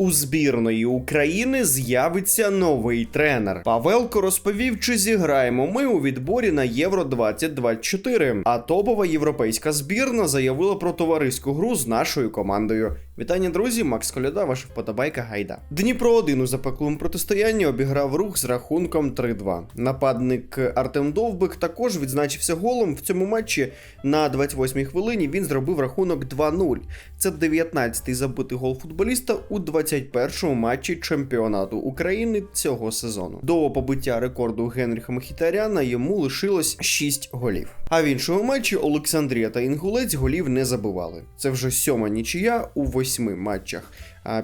У збірної України з'явиться новий тренер. Павелко розповів, чи зіграємо ми у відборі на Євро 2024. А топова європейська збірна заявила про товариську гру з нашою командою. Вітання, друзі! Макс Коляда, ваша вподобайка гайда. Дніпро 1 у запеклому протистоянні обіграв рух з рахунком 3-2. Нападник Артем Довбик також відзначився голом в цьому матчі. На 28-й хвилині він зробив рахунок 2-0. Це 19-й забитий гол футболіста у 21-му матчі чемпіонату України цього сезону. До побиття рекорду Генріха Мхітаряна йому лишилось 6 голів. А в іншому матчі Олександрія та Інгулець голів не забивали. Це вже сьома нічия у восьми матчах.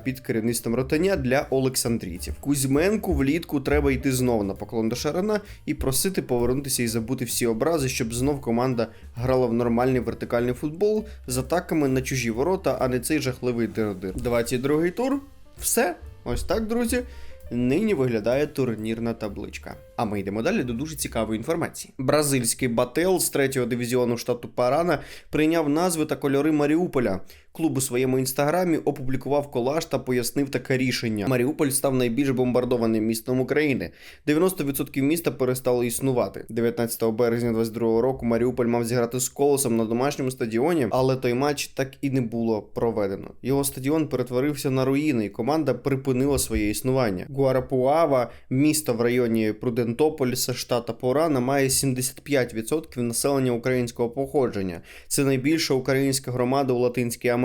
Під керівництвом ротання для олександрійців. Кузьменку влітку треба йти знов на поклон до Шарана і просити повернутися і забути всі образи, щоб знов команда грала в нормальний вертикальний футбол з атаками на чужі ворота, а не цей жахливий дир-дир. 22-й тур. Все. Ось так, друзі. Нині виглядає турнірна табличка. А ми йдемо далі до дуже цікавої інформації. Бразильський Бател з третього дивізіону штату Парана прийняв назви та кольори Маріуполя. Клуб у своєму інстаграмі опублікував колаж та пояснив таке рішення. Маріуполь став найбільш бомбардованим містом України. 90% міста перестало існувати. 19 березня 22 року Маріуполь мав зіграти з колосом на домашньому стадіоні, але той матч так і не було проведено. Його стадіон перетворився на руїни, і команда припинила своє існування. Гуарапуава, місто в районі Прудентополіса, штата Порана, має 75% населення українського походження. Це найбільша українська громада у Латинській Америці.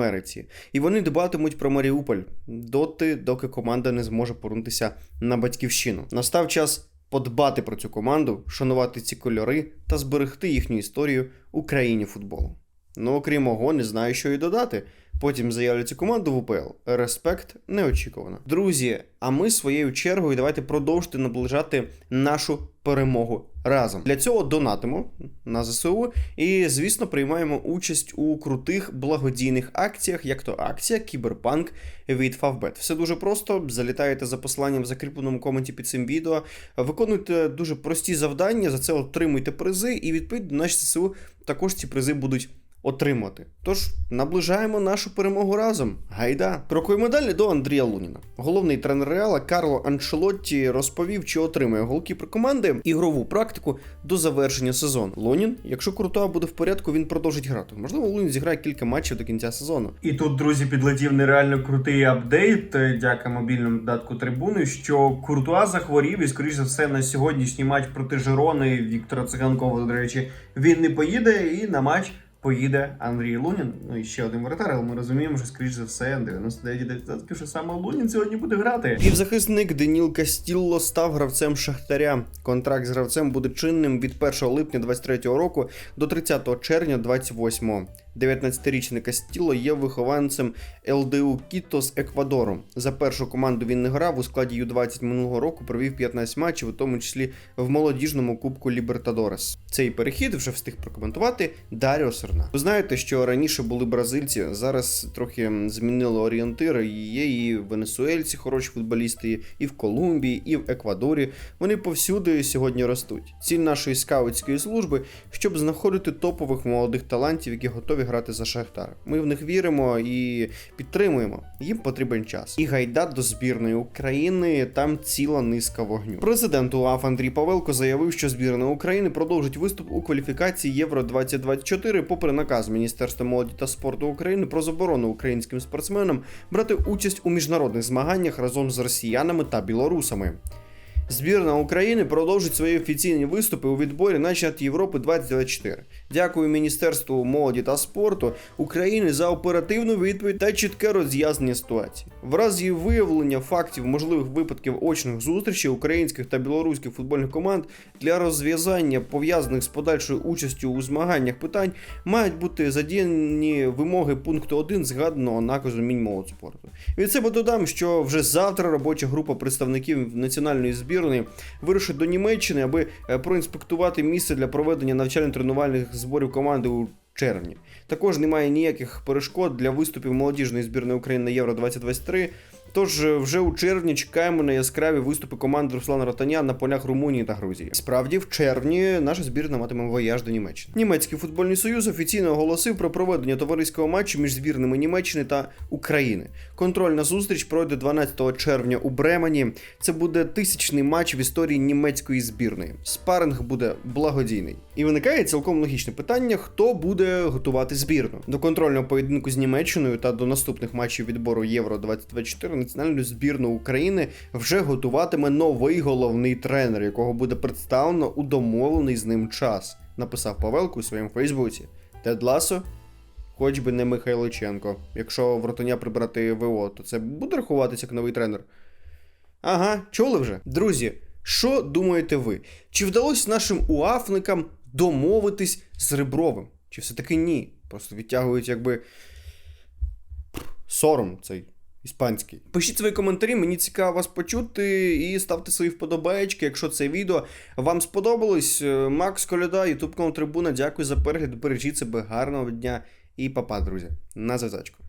І вони дбатимуть про Маріуполь доти, доки команда не зможе повернутися на батьківщину. Настав час подбати про цю команду, шанувати ці кольори та зберегти їхню історію Україні футболу. Ну, окрім мого, не знаю, що і додати. Потім заявлять цю команду в УПЛ. Респект неочікувано. Друзі, а ми своєю чергою давайте продовжити наближати нашу перемогу разом. Для цього донатимо на ЗСУ і, звісно, приймаємо участь у крутих благодійних акціях, як то акція Кіберпанк від Favbet. Все дуже просто. Залітаєте за посиланням в закріпленому коменті під цим відео, виконуйте дуже прості завдання, за це отримуйте призи, і відповідно наші ЗСУ також ці призи будуть отримати. Тож наближаємо нашу перемогу разом. Гайда! Крокуємо далі до Андрія Луніна. Головний тренер Реала Карло Анчелотті розповів, чи отримує голкіпер команди ігрову практику до завершення сезону. Лунін, якщо Куртуа буде в порядку, він продовжить грати. Можливо, Лунін зіграє кілька матчів до кінця сезону. І тут, друзі, підлетів нереально крутий апдейт, дяка мобільному додатку трибуни, що Куртуа захворів і, скоріш за все, на сьогоднішній матч проти Жирони Віктора Циганкова, до речі, він не поїде і на матч. Поїде Андрій Лунін, ну і ще один воротар, але ми розуміємо, що скоріш за все 99%, що саме Лунін сьогодні буде грати. Півзахисник Деніл Кастілло став гравцем Шахтаря. Контракт з гравцем буде чинним від 1 липня 23 року до 30 червня 28 19-річний Кастіло є вихованцем ЛДУ Кіто з Еквадору. За першу команду він не грав у складі Ю-20 минулого року провів 15 матчів, у тому числі в молодіжному кубку Лібертадорес. Цей перехід вже встиг прокоментувати Даріо Серна. Ви знаєте, що раніше були бразильці, зараз трохи змінили орієнтири. Є і венесуельці, хороші футболісти, і в Колумбії, і в Еквадорі. Вони повсюди сьогодні ростуть. Ціль нашої скаутської служби, щоб знаходити топових молодих талантів, які готові грати за Шахтар. Ми в них віримо і підтримуємо. Їм потрібен час. І гайда до збірної України. Там ціла низка вогню. Президент УАФ Андрій Павелко заявив, що збірна України продовжить виступ у кваліфікації Євро 2024 попри наказ Міністерства молоді та спорту України про заборону українським спортсменам брати участь у міжнародних змаганнях разом з росіянами та білорусами. Збірна України продовжить свої офіційні виступи у відборі на чемпіонат Європи 2024. Дякую Міністерству молоді та спорту України за оперативну відповідь та чітке роз'яснення ситуації. В разі виявлення фактів можливих випадків очних зустрічей українських та білоруських футбольних команд для розв'язання пов'язаних з подальшою участю у змаганнях питань мають бути задіяні вимоги пункту 1 згаданого наказу Мінмолодспорту. Від себе додам, що вже завтра робоча група представників національної збірної вирушить до Німеччини, аби е, проінспектувати місце для проведення навчально-тренувальних зборів команди у червні. Також немає ніяких перешкод для виступів молодіжної збірної України на Євро 2023. Тож е, вже у червні чекаємо на яскраві виступи команди Руслана Ротаня на полях Румунії та Грузії. Справді, в червні наша збірна матиме вояж до Німеччини. Німецький футбольний союз офіційно оголосив про проведення товариського матчу між збірними Німеччини та України. Контрольна зустріч пройде 12 червня у Бремені. Це буде тисячний матч в історії німецької збірної. Спаринг буде благодійний. І виникає цілком логічне питання: хто буде готувати збірну до контрольного поєдинку з Німеччиною та до наступних матчів відбору Євро 2024 національну збірну України вже готуватиме новий головний тренер, якого буде представлено у домовлений з ним час. Написав Павелко у своєму Фейсбуці. Тед Ласо, хоч би не Михайличенко. Якщо в прибрати ВО, то це буде рахуватися як новий тренер. Ага, чули вже? Друзі, що думаєте ви? Чи вдалося нашим уафникам домовитись з Ребровим? Чи все-таки ні? Просто відтягують якби сором цей іспанський. Пишіть свої коментарі, мені цікаво вас почути і ставте свої вподобаєчки, якщо це відео вам сподобалось. Е, Макс Коляда, Ютуб канал Трибуна. Дякую за перегляд. Бережіть себе, гарного дня і папа, друзі. На зв'язочку.